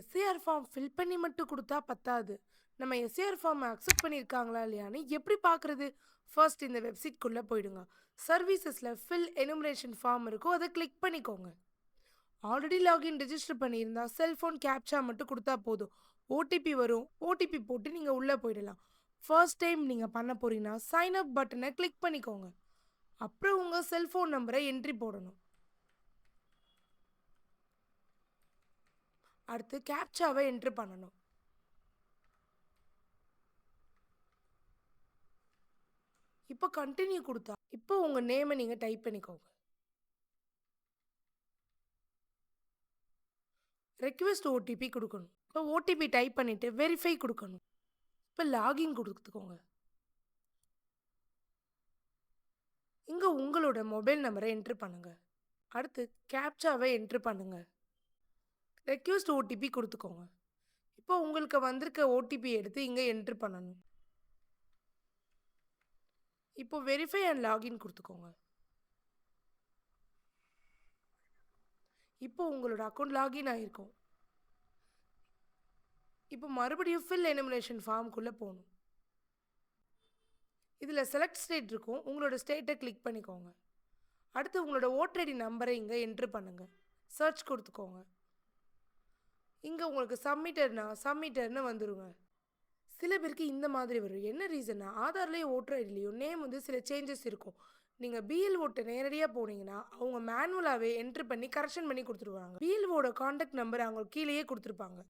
SAR form fill பண்ணி மட்டும் கொடுத்தா பத்தாது. நம்ம எஸ்ஏஆர் ஃபார்ம் அக்செப்ட் பண்ணியிருக்காங்களா இல்லையான்னு எப்படி பார்க்குறது ஃபர்ஸ்ட் இந்த வெப்சைட்குள்ளே போயிடுங்க. சர்வீசஸில் ஃபில் எனுமரேஷன் ஃபார்ம் இருக்கும் அதை கிளிக் பண்ணிக்கோங்க. ஆல்ரெடி லாகின் ரெஜிஸ்டர் பண்ணியிருந்தா செல்ஃபோன் கேப்சா மட்டும் கொடுத்தா போதும். ஓடிபி வரும். ஓடிபி போட்டு நீங்கள் உள்ளே போயிடலாம். ஃபர்ஸ்ட் டைம் நீங்கள் பண்ண போகிறீங்கன்னா சைன் அப் பட்டனை கிளிக் பண்ணிக்கோங்க. அப்புறம் உங்கள் செல்ஃபோன் நம்பரை என்ட்ரி போடணும். அடுத்து கேப்சாவை என்ட்ரு பண்ணணும். இப்போ கண்டினியூ கொடுத்தா இப்போ உங்கள் நேமை நீங்கள் டைப் பண்ணிக்கோங்க. ரெக்வெஸ்ட் ஓடிபி கொடுக்கணும். இப்போ ஓடிபி டைப் பண்ணிவிட்டு வெரிஃபை கொடுக்கணும். இப்போ லாகின் கொடுத்துக்கோங்க. இங்கே உங்களோட மொபைல் நம்பரை என்ட்ரு பண்ணுங்கள் அடுத்து கேப்சாவை என்ட்ரு பண்ணுங்கள் ரெக்யூஸ்ட் ஓடிபி கொடுத்துக்கோங்க. இப்போ உங்களுக்கு வந்திருக்க ஓடிபி எடுத்து இங்கே என்ட்ரு பண்ணணும். இப்போ வெரிஃபை அண்ட் லாகின் கொடுத்துக்கோங்க. இப்போ உங்களோட அக்கௌண்ட் லாகின் ஆகிருக்கும் இப்போ மறுபடியும் ஃபில் எனிமினேஷன் ஃபார்முக்குள்ளே போகணும். இதில் செலக்ட் ஸ்டேட் இருக்கும். உங்களோட ஸ்டேட்டை கிளிக் பண்ணிக்கோங்க. அடுத்து உங்களோட ஓட்டர் ஐடி நம்பரை இங்கே என்ட்ரு பண்ணுங்கள் சர்ச் கொடுத்துக்கோங்க. இங்கே உங்களுக்கு சப்மிட்டர்னா சப்மிட்டர்னு வந்துடுங்க சில பேருக்கு இந்த மாதிரி வரும். என்ன ரீசன்னா ஆதார்லேயும் ஓட்டர் ஐடிலையும் நேம் வந்து சில சேஞ்சஸ் இருக்கும். நீங்கள் பிஎல்ஓட்டை நேரடியாக போனீங்கன்னா அவங்க மேனுவலாகவே என்ட்ரு பண்ணி கரெக்ஷன் பண்ணி கொடுத்துருவாங்க. பிஎல்ஓட காண்டாக்ட் நம்பர் அவங்க கீழேயே கொடுத்துருப்பாங்க.